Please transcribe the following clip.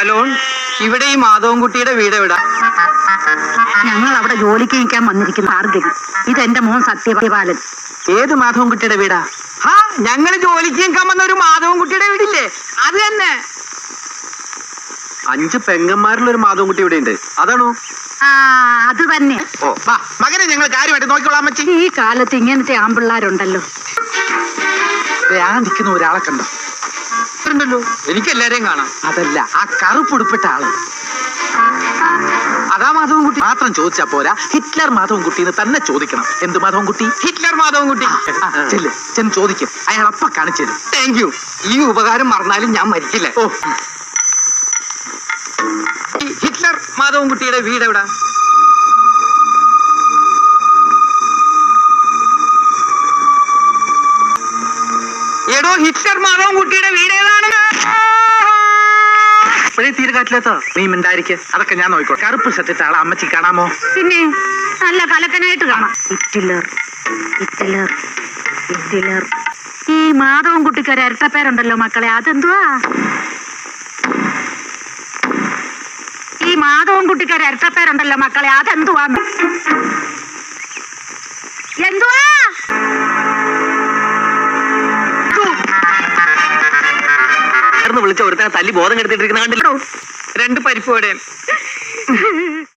Hello ഇവിടെ ഈ മാധവൻകുട്ടിയുടെ വീട് എവിടാ? ഞങ്ങൾ അവിടെ ജോലിക്ക് നിൽക്കാൻ വന്നിരിക്കുന്ന ഇത് ഇതെന്റെ മോൻ സത്യപാലൻ. ഏത് മാധവൻകുട്ടിയുടെ വീടാ? ഹാ ഞങ്ങൾ ജോലിക്ക് നിൽക്കാൻ വന്ന ഒരു മാധവൻകുട്ടിയുടെ വീടില്ലേ? അത് തന്നെ. അഞ്ച് പെങ്ങന്മാരിൽ ഒരു മാധവൻകുട്ടി ഇവിടെ ഉണ്ട് അതാണോ? ആ അത് തന്നെ. ഓ വാ മകനെ ഞങ്ങൾ കാര്യമായിട്ട് നോക്കിക്കോളാം മച്ചി ഈ കാലത്ത് ഇങ്ങനത്തെ ആമ്പിള്ളാരുണ്ടല്ലോ ആ നിൽക്കുന്ന ഒരാളെ കണ്ടോ? ഉണ്ടല്ലോ എനിക്ക് എല്ലാരെയും കാണാം. അതല്ല ആ കറുപ്പുടുപ്പിട്ട ആൾ. അതാ മാധവൻകുട്ടി. മാത്രം ചോദിച്ചാ പോരാ. ഹിറ്റ്ലർ മാധവൻകുട്ടിന്ന് തന്നെ ചോദിക്കണം. എന്ത് മാധവൻകുട്ടി? ഹിറ്റ്ലർ മാധവൻകുട്ടി. ചെല്ല്. ചെന്ന് ചോദിക്കും. അയാൾ അപ്പ കാണിച്ചു തരും. താങ്ക് യു ഈ ഉപകാരം മറന്നാലും ഞാൻ മരിക്കില്ല. ഓ. ഹിറ്റ്ലർ ഹിറ്റ്ലർ മാധവൻകുട്ടിയുടെ വീട് എവിടെ? എടോ ഹിറ്റ്ലർ മാധവൻകുട്ടിയുടെ വീട് ഏതാണ് ഇപ്പോഴേ തീരെ കാറ്റിലെത്തോ നീ മിണ്ടായിരിക്കെ. അതൊക്കെ ഞാൻ നോക്കിക്കോ കറുപ്പ് സത്യത്തെ ആളെ അമ്മച്ചി കാണാമോ? പിന്നെ നല്ല കലക്കനായിട്ട് കാണാം. ഈ മാധവൻ കുട്ടിക്കൊരു ഇരട്ടപ്പേരുണ്ടല്ലോ മക്കളെ അതെന്തുവാ? ഈ മാധവൻ കുട്ടിക്കൊരു ഇരട്ടപ്പേരുണ്ടല്ലോ മക്കളെ അതെന്തുവാ എന്തുവാ? വിളിച്ച ഒരുത്തനെ തല്ലി ബോധം കെടുത്തിട്ടിരിക്കുന്ന കണ്ടില്ലോ? രണ്ട് പരിപ്പ് വടയും